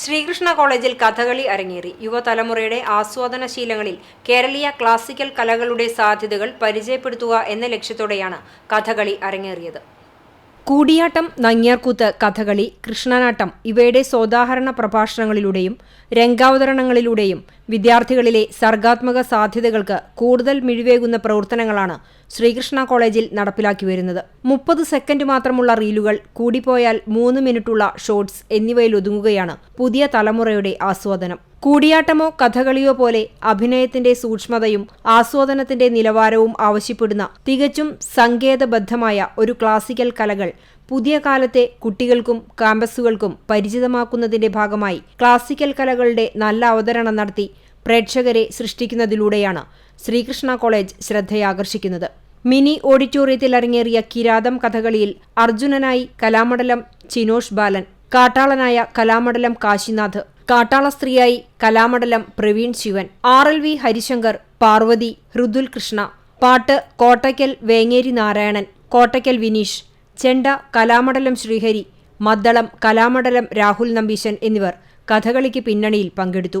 ശ്രീകൃഷ്ണ കോളേജിൽ കഥകളി അരങ്ങേറി. യുവതലമുറയുടെ ആസ്വാദന ശീലങ്ങളിൽ കേരളീയ ക്ലാസിക്കൽ കലകളുടെ സാധ്യതകൾ പരിചയപ്പെടുത്തുക എന്ന ലക്ഷ്യത്തോടെയാണ് കഥകളി അരങ്ങേറിയത്. കൂടിയാട്ടം നങ്ങ്യാർകൂത്ത് കഥകളി കൃഷ്ണനാട്ടം ഇവയുടെ സോദാഹരണ പ്രഭാഷണങ്ങളിലൂടെയും രംഗാവതരണങ്ങളിലൂടെയും വിദ്യാർത്ഥികളിലെ സർഗാത്മക സാധ്യതകൾക്ക് കൂടുതൽ മിഴിവേകുന്ന പ്രവർത്തനങ്ങളാണ് ശ്രീകൃഷ്ണ കോളേജിൽ നടപ്പിലാക്കി വരുന്നത്. മുപ്പത് സെക്കൻഡ് മാത്രമുള്ള റീലുകൾ കൂടിപ്പോയാൽ മൂന്ന് മിനിറ്റുള്ള ഷോർട്സ് എന്നിവയിൽ ഒതുങ്ങുകയാണ് പുതിയ തലമുറയുടെ ആസ്വാദനം. കൂടിയാട്ടമോ കഥകളിയോ പോലെ അഭിനയത്തിന്റെ സൂക്ഷ്മതയും ആസ്വാദനത്തിന്റെ നിലവാരവും ആവശ്യപ്പെടുന്ന തികച്ചും സങ്കേതബദ്ധമായ ഒരു ക്ലാസിക്കൽ കലകൾ പുതിയ കാലത്തെ കുട്ടികൾക്കും ക്യാമ്പസുകൾക്കും പരിചിതമാക്കുന്നതിന്റെ ഭാഗമായി ക്ലാസിക്കൽ കലകളുടെ നല്ല അവതരണം നടത്തി പ്രേക്ഷകരെ സൃഷ്ടിക്കുന്നതിലൂടെയാണ് ശ്രീകൃഷ്ണ കോളേജ് ശ്രദ്ധയാകർഷിക്കുന്നത്. മിനി ഓഡിറ്റോറിയത്തിൽ അരങ്ങേറിയ കിരാതം കഥകളിയിൽ അർജുനനായി കലാമണ്ഡലം ചിനോഷ് ബാലൻ കാട്ടാളനായ കലാമണ്ഡലം കാശിനാഥ് കാട്ടാള സ്ത്രീയായി Kalamandalam Praveen Shivan R L V Harishankar Parvathy Hridul Krishna പാട്ട് കോട്ടയ്ക്കൽ വേങ്ങേരി നാരായണൻ കോട്ടയ്ക്കൽ വിനീഷ് ചെണ്ട കലാമണ്ഡലം ശ്രീഹരി മദ്ദളം കലാമണ്ഡലം രാഹുൽ നമ്പീശൻ എന്നിവർ കഥകളിക്ക് പിന്നണിയിൽ പങ്കെടുത്തു.